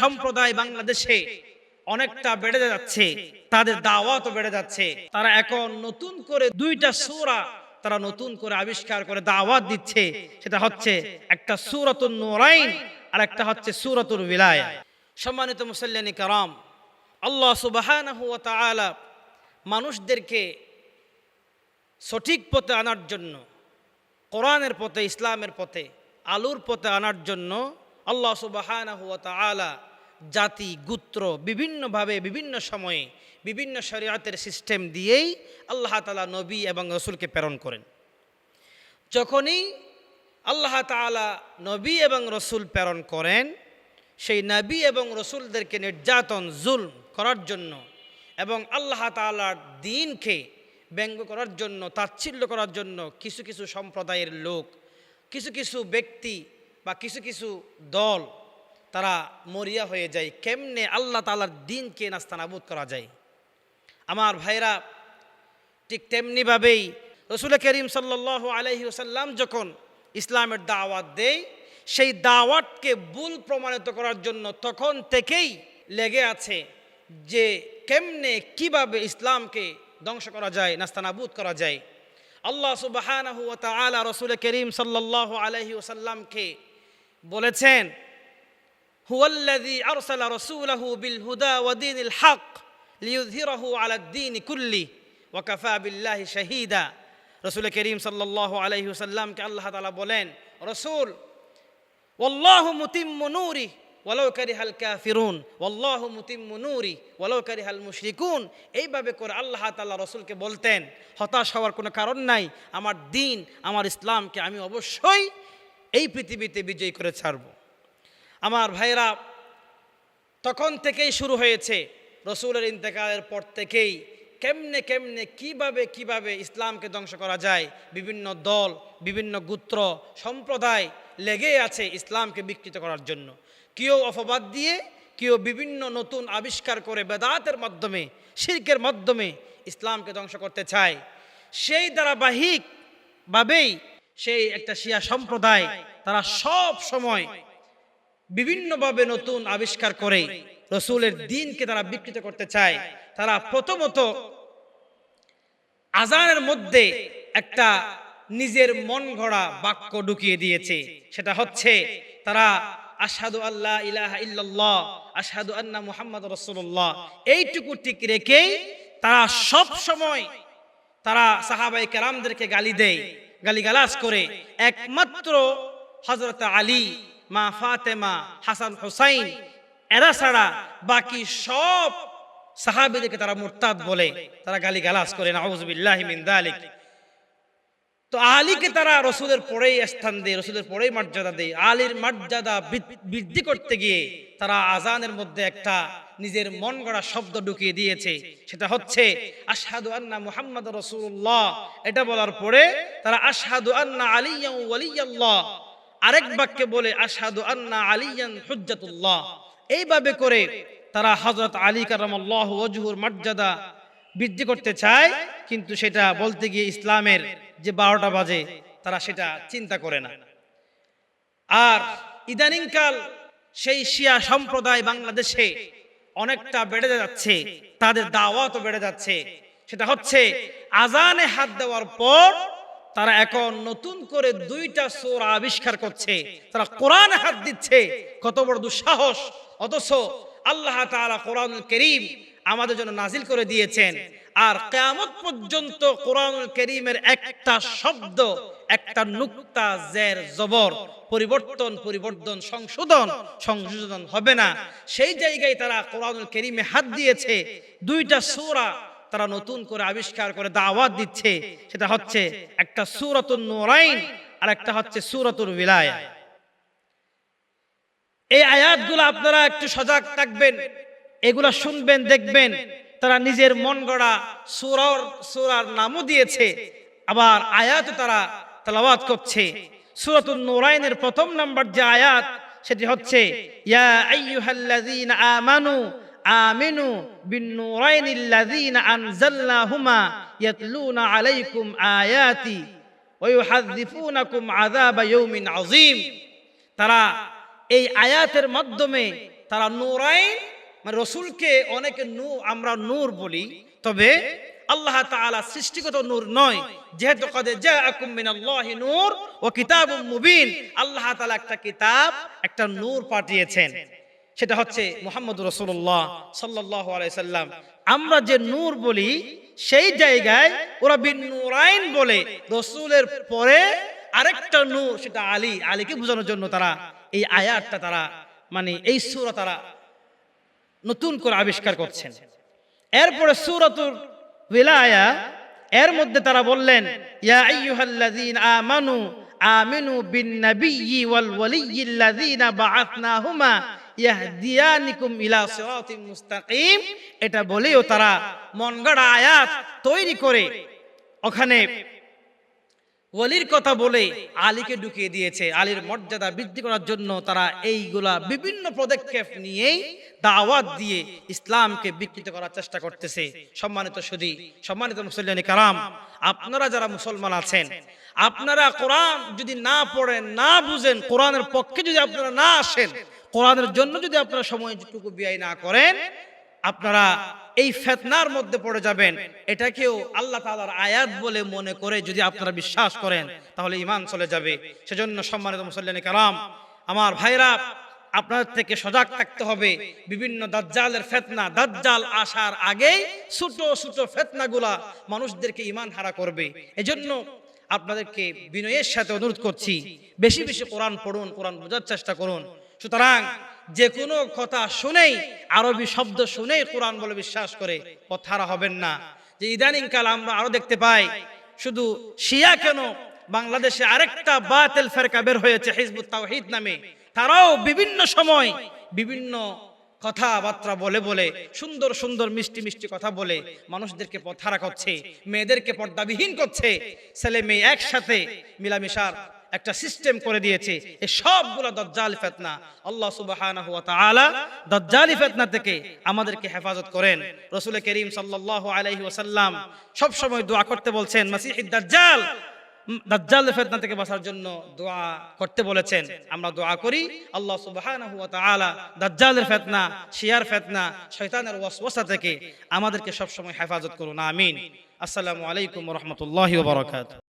সম্প্রদায় বাংলাদেশে অনেকটা বেড়ে যাচ্ছে, তাদের দাওয়াতও বেড়ে যাচ্ছে। তারা এখন নতুন করে দুইটা সূরা তারা নতুন করে আবিষ্কার করে দাওয়াত দিচ্ছে। সেটা হচ্ছে একটা সূরাতুন নূরাইন আর একটা হচ্ছে সূরাতুল বিলায়া। সম্মানিত মুসল্লিয়ানি কারাম, আল্লাহ তাআলা মানুষদেরকে সঠিক পথে আনার জন্য, কোরআনের পথে, ইসলামের পথে, আলুর পথে আনার জন্য আল্লাহ সুবাহানাহু ওয়া তাআলা জাতি, গুত্র বিভিন্নভাবে, বিভিন্ন সময়ে বিভিন্ন শরীয়তের সিস্টেম দিয়েই আল্লাহ তালা নবী এবং রসুলকে প্রেরণ করেন। যখনই আল্লাহ তাআলা নবী এবং রসুল প্রেরণ করেন, সেই নবী এবং রসুলদেরকে নির্যাতন জুল করার জন্য এবং আল্লাহ তাআলার দিনকে ব্যঙ্গ করার জন্য, তাচ্ছিল্য করার জন্য কিছু কিছু সম্প্রদায়ের লোক, কিছু কিছু ব্যক্তি বা কিছু কিছু দল তারা মরিয়া হয়ে যায়। কেমনে আল্লাহ তাআলার দিনকে নাস্তানাবুদ করা যায়? আমার ভাইরা ঠিক তেমনিভাবেই রসুল করিম সাল্লাহ আলহি ওসাল্লাম যখন ইসলামের দাওয়াত দেয়, সেই দাওয়াতকে ভুল প্রমাণিত করার জন্য তখন থেকেই লেগে আছে যে কেমনে, কীভাবে ইসলামকে ধ্বংস করা যায়, নাস্তানাবুদ করা যায়। আল্লাহ তাআলা রসুল করিম সাল্লাল্লাহু আলাইহি ওয়াসাল্লামকে বলেছেন হুয়াল্লাযী আরসালা রাসূলাহু বিল হুদা ওয়া দীনিল হক লিইয়ুযহিরাহু আলা দ্বীনি কুল্লি ওয়া কাফা বিল্লাহি শাহীদা রসুল করিম সাল্লাল্লাহু আলাইহি ওয়াসাল্লামকে আল্লাহ তাআলা বলেন রসূল ওয়াল্লাহু মুতিম্মু নূরি ওয়ালাউ কারিহাল কাফিরুন ওয়াল্লাহু মুতিম্মু নূরি ওয়ালাউ কারিহাল মুশরিকুন এইভাবে করে আল্লাহ তাআলা রসুলকে বলতেন হতাশ হওয়ার কোনো কারণ নাই আমার দিন আমার ইসলামকে আমি অবশ্যই এই পৃথিবীতে বিজয়ী করে ছাড়ব। আমার ভাইরা তখন থেকেই শুরু হয়েছে রসুলের ইন্তেকালের পর থেকেই কেমনে কেমনে, কীভাবে কীভাবে ইসলামকে ধ্বংস করা যায়, বিভিন্ন দল, বিভিন্ন গোত্র, সম্প্রদায় লেগে আছে ইসলামকে বিকৃত করার জন্য। কেউ অপবাদ দিয়ে কেউ বিভিন্ন নতুন আবিষ্কার করে বেদাতের মাধ্যমে, শির্কের মাধ্যমে ইসলামকে ধ্বংস করতে চায়। সেই ধারাবাহিকভাবেই সেই একটা শিয়া সম্প্রদায় তারা সব সময় বিভিন্নভাবে নতুন আবিষ্কার করে রসুলের দিনকে তারা বিকৃত করতে চায়। তারা প্রথমত আজানের মধ্যে একটা নিজের মন গড়া বাক্য ঢুকিয়ে দিয়েছে। সেটা হচ্ছে, তারা আসাদু আল্লাহ ইলাহা ইল্লাল্লাহ আসাদু আন্না মুহাম্মদ রসুল্লাহ এইটুকু ঠিক রেখেই তারা সব সময় তারা সাহাবাই কেরামদেরকে গালি দেয়, গালিগালাজ করে। একমাত্র হজরত আলী, মা ফাতেমা, হাসান হুসাইন, এরা ছাড়া বাকি সব সাহাবিদেরকে তারা মুরতাদ বলে, তারা গালি গালাজ করে নাউজুবিল্লাহ মিন তো আলীকে তারা রসুলের পরেই স্থান দেয়, রসুলের পরেই মর্যাদা দেয়। আলীর মর্যাদা বৃদ্ধি করতে গিয়ে তারা আজানের মধ্যে একটা নিজের মন গড়া শব্দ ঢুকিয়ে দিয়েছে। সেটা হচ্ছে, আশহাদু আন্না মুহাম্মদ রসুল্লাহ এটা বলার পরে তারা, আশহাদু আন্না আলিয়া ওয়ালিয়াল্লাহ। আরেক বাক্যে বলে, আশহাদু আন্না আলিয়ান হুজ্জাতুল্লাহ। এইভাবে করে তারা হযরত আলী কারামাল্লাহ ওয়াজহুর মর্যাদা বৃদ্ধি করতে চায়, কিন্তু সেটা বলতে গিয়ে ইসলামের যে বারোটা বাজে, তারা সেটা চিন্তা করে না। আর ইদানিংকাল সেই শিয়া সম্প্রদায় বাংলাদেশে অনেকটা বেড়ে যাচ্ছে, তাদের দাওয়াতও বেড়ে যাচ্ছে। সেটা হচ্ছে, আজানে হাত দেওয়ার পর তারা এখন নতুন করে দুইটা সোর আবিষ্কার করছে। তারা কোরআন হাত দিচ্ছে। কত বড় দুঃসাহস। অথচ আল্লাহ তাআলা কোরআনুল করিম আমাদের জন্য নাজিল করে দিয়েছেন। আর কেয়ামত পর্যন্ত কোরআনুল করিমের একটা শব্দ, একটা নুক্তা জের জবর পরিবর্তন পরিবর্তন, সংশোধন সংশোধন হবে না। সেই জায়গায় তারা কোরআনুল করিমে হাত দিয়েছে। দুইটা সূরা তারা নতুন করে আবিষ্কার করে দাওয়াত দিচ্ছে, সেটা হচ্ছে একটা সূরাতুন নোরাইন আর একটা হচ্ছে সূরাতুল বিলায়া। এই আয়াতগুলো আপনারা একটু সজাগ থাকবেন, এগুলা শুনবেন, দেখবেন। তারা নিজের মন গড়া সুরার সুরার নামও দিয়েছে, আবার আয়াত তারা তেলাওয়াত করছে। সূরাতুন নোরাইনের প্রথম নাম্বার যে আয়াত, সেটি হচ্ছে, ইয়া আমানু আমিনু বিন নূরাইনিল্লাযীনা আনজালনাহুমা ইয়াতলুনা আলাইকুম আয়াতি ওয়া ইউহাযযিফুনাকুম আযাবা ইয়াউমিন আযীম। তারা এই আয়াতের মাধ্যমে তারা নূরাইন মানে রসুলকে অনেকে নূ, আমরা নূর বলি। তবে আল্লাহ তাআলা সৃষ্টিগত নূর নয়। যেহেতু কদে জাআকুম মিনাল্লাহি নূর ও কিতাবুম মুবিন। আল্লাহ তাআলা একটা কিতাব, একটা নূর পাঠিয়েছেন। সেটা হচ্ছে মুহাম্মদ রসুল্লাহ সাল্লাহ আলাইসাল্লাম আমরা যে নূর বলি, সেই জায়গায় ওরা বিন নূরাইন বলে। রসুলের পরে আরেকটা নূর, সেটা আলী। আলীকে বোঝানোর জন্য তারা এই আয়াতটা তারা মানে এই সুরা তারা নতুন করে আবিষ্কার করছেন। এরপরে সুরাতুর উলায়া এর মধ্যে তারা বললেন, ইয়া আইয়ুহাল্লাযীনা আমানু, আমিনু বিন নাবিয়্যি ওয়াল ওয়ালিয়্যিল্লাযীনা বাআথনাহুমা ইয়াহদিয়ানিকুম ইলা মুস্তাকিম। এটা বলেও তারা মনগড়া আয়াত তৈরি করে। ওখানে ওলির কথা বলে আলীকে ঢুকিয়ে দিয়েছে। আলীর মর্যাদা বৃদ্ধি করার জন্য তারা এইগুলা বিভিন্ন পদক্ষেপ নিয়েই দাওয়াত দিয়ে ইসলামকে বিকৃত করার চেষ্টা করতেছে। সম্মানিত সুদী, সম্মানিত মুসল্লানি কারাম, আপনারা যারা মুসলমান আছেন, আপনারা কোরআন যদি না পড়েন, না বুঝেন, কোরআনের পক্ষে যদি আপনারা না আসেন কোরআনের জন্য যদি আপনারা সময়টুকু ব্যয় না করেন, আপনারা এই ফেতনার মধ্যে পড়ে যাবেন। এটাকেও আল্লাহ তাআলার আয়াত বলে মনে করে যদি আপনারা বিশ্বাস করেন, তাহলে ইমান চলে যাবে। সেজন্য সম্মানিত মুসল্লানি কালাম আমার ভাইরা আপনার থেকে সজাগ থাকতে হবে। বিভিন্ন দাজ্জালের ফেতনা, দাজ্জাল আসার আগেই ছোট ছোট ফেতনাগুলা মানুষদেরকে ইমান হারা করবে। এজন্য আপনাদেরকে বিনয়ের সাথে অনুরোধ করছি, বেশি বেশি কোরআন পড়ুন, কোরআন বোঝার চেষ্টা করুন। সুতরাং যে কোনো কথা শুনেই, আরবি শব্দ শুনেই কোরআন বলে বিশ্বাস করে পথারা হবেন না। যে ইদানিং কাল আমরা আরও দেখতে পাই, শুধু শিয়া কেন বাংলাদেশে আরেকটা বাতেল ফেরকা বের হয়েছে হিজবুত তাওহিদ নামে। তারাও বিভিন্ন সময় বিভিন্ন কথাবার্তা বলে বলে, সুন্দর সুন্দর মিষ্টি মিষ্টি কথা বলে মানুষদেরকে পথারা করছে, মেয়েদেরকে পর্দাবিহীন করছে, ছেলে মেয়ে একসাথে মিলামিশার একটা সিস্টেম করে দিয়েছে। এই সবগুলো দজ্জাল ফেতনা। আল্লাহ সুবহানাহু ওয়া তাআলা দজ্জালি ফেতনা থেকে আমাদেরকে হেফাজত করেন। রাসূল করিম সাল্লাল্লাহু আলাইহি ওয়াসাল্লাম সব সময় দোয়া করতে বলছেন, মাসিহিদ দাজ্জাল। দাজ্জাল ফেতনা থেকে বাঁচার জন্য দোয়া করতে বলেছেন। আমরা দোয়া করি, আল্লাহ সুবহানাহু ওয়া তাআলা দাজ্জালের ফেতনা, শিয়ার ফেতনা, শয়তানের ওয়াসওয়াসা থেকে আমাদেরকে সব সময় হেফাজত করুন। আমিন। আসসালামু আলাইকুম ওয়া রাহমাতুল্লাহি ওয়া বারাকাতুহু।